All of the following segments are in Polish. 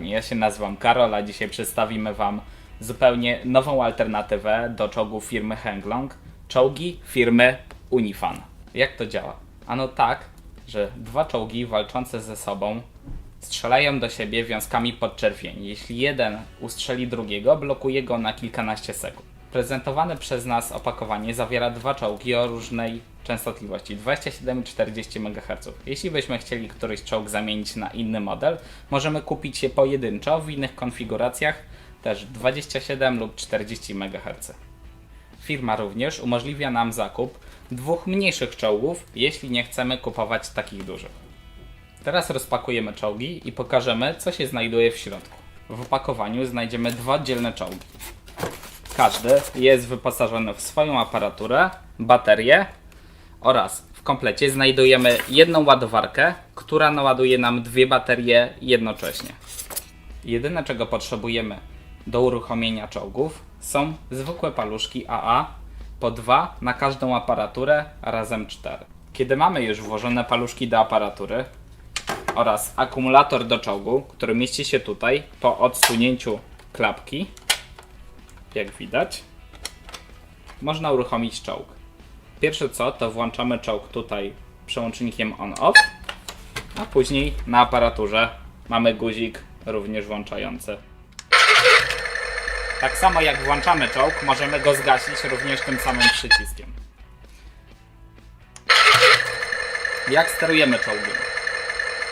ja się nazywam Karol, a dzisiaj przedstawimy Wam zupełnie nową alternatywę do czołgów firmy Henglong, czołgi firmy Unifan. Jak to działa? Ano tak, że dwa czołgi walczące ze sobą strzelają do siebie wiązkami podczerwieni. Jeśli jeden ustrzeli drugiego, blokuje go na kilkanaście sekund. Prezentowane przez nas opakowanie zawiera dwa czołgi o różnej częstotliwości 27 i 40 MHz. Jeśli byśmy chcieli któryś czołg zamienić na inny model, możemy kupić je pojedynczo w innych konfiguracjach, też 27 lub 40 MHz. Firma również umożliwia nam zakup dwóch mniejszych czołgów, jeśli nie chcemy kupować takich dużych. Teraz rozpakujemy czołgi i pokażemy, co się znajduje w środku. W opakowaniu znajdziemy dwa oddzielne czołgi. Każdy jest wyposażony w swoją aparaturę, baterię oraz w komplecie znajdujemy jedną ładowarkę, która naładuje nam dwie baterie jednocześnie. Jedyne czego potrzebujemy do uruchomienia czołgów są zwykłe paluszki AA po dwa na każdą aparaturę, razem cztery. Kiedy mamy już włożone paluszki do aparatury oraz akumulator do czołgu, który mieści się tutaj po odsunięciu klapki, jak widać, można uruchomić czołg. Pierwsze co, to włączamy czołg tutaj przełącznikiem on-off, a później na aparaturze mamy guzik również włączający. Tak samo jak włączamy czołg, możemy go zgasić również tym samym przyciskiem. Jak sterujemy czołgiem?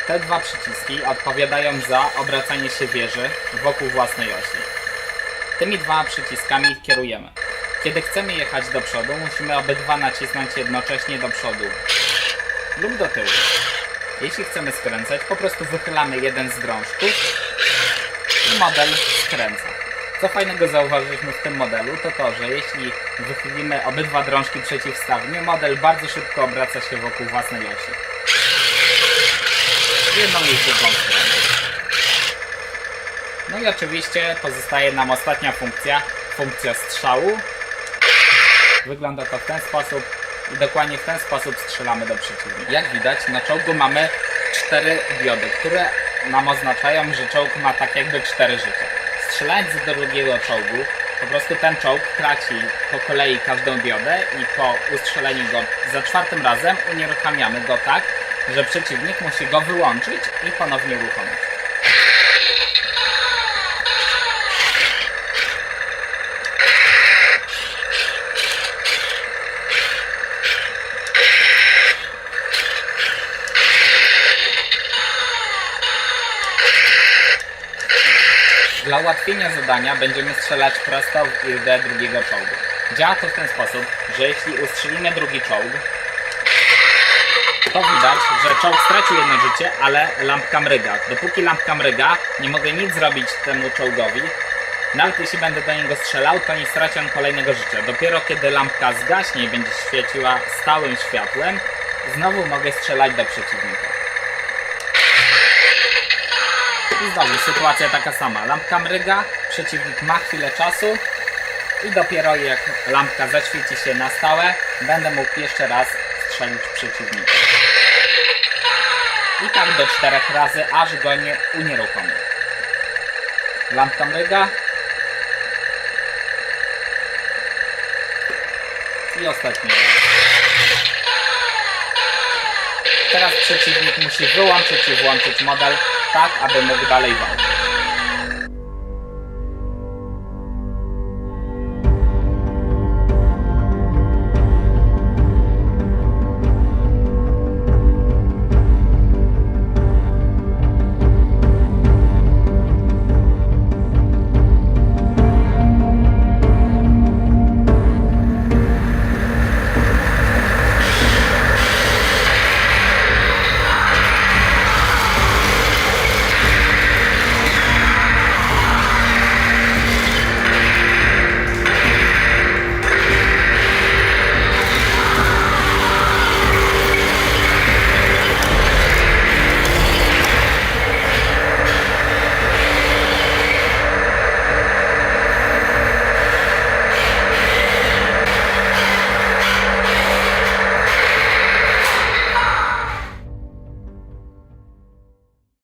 Te dwa przyciski odpowiadają za obracanie się wieży wokół własnej osi. Tymi dwoma przyciskami kierujemy. Kiedy chcemy jechać do przodu, musimy obydwa nacisnąć jednocześnie do przodu lub do tyłu. Jeśli chcemy skręcać, po prostu wychylamy jeden z drążków i model skręca. Co fajnego zauważyliśmy w tym modelu, to to, że jeśli wychylimy obydwa drążki przeciwstawnie, model bardzo szybko obraca się wokół własnej osi. Jedną i w stronę. No i oczywiście pozostaje nam ostatnia funkcja, funkcja strzału. Wygląda to w ten sposób i dokładnie w ten sposób strzelamy do przeciwnika. Jak widać na czołgu mamy cztery diody, które nam oznaczają, że czołg ma tak jakby cztery życia. Strzelając do drugiego czołgu, po prostu ten czołg traci po kolei każdą diodę i po ustrzeleniu go za czwartym razem unieruchamiamy go tak, że przeciwnik musi go wyłączyć i ponownie uruchomić. Dla ułatwienia zadania będziemy strzelać prosto w ildę drugiego czołgu. Działa to w ten sposób, że jeśli ustrzelimy drugi czołg, to widać, że czołg stracił jedno życie, ale lampka mryga. Dopóki lampka mryga, nie mogę nic zrobić temu czołgowi. Nawet jeśli będę do niego strzelał, to nie straci on kolejnego życia. Dopiero kiedy lampka zgaśnie i będzie świeciła stałym światłem, znowu mogę strzelać do przeciwnika. I znowu sytuacja taka sama. Lampka mryga, przeciwnik ma chwilę czasu i dopiero jak lampka zaświeci się na stałe, będę mógł jeszcze raz strzelić przeciwnika. I tak do czterech razy, aż go nie unieruchomię. Lampka mryga. I ostatni raz. Teraz przeciwnik musi wyłączyć i włączyć model tak, aby mógł dalej walczyć.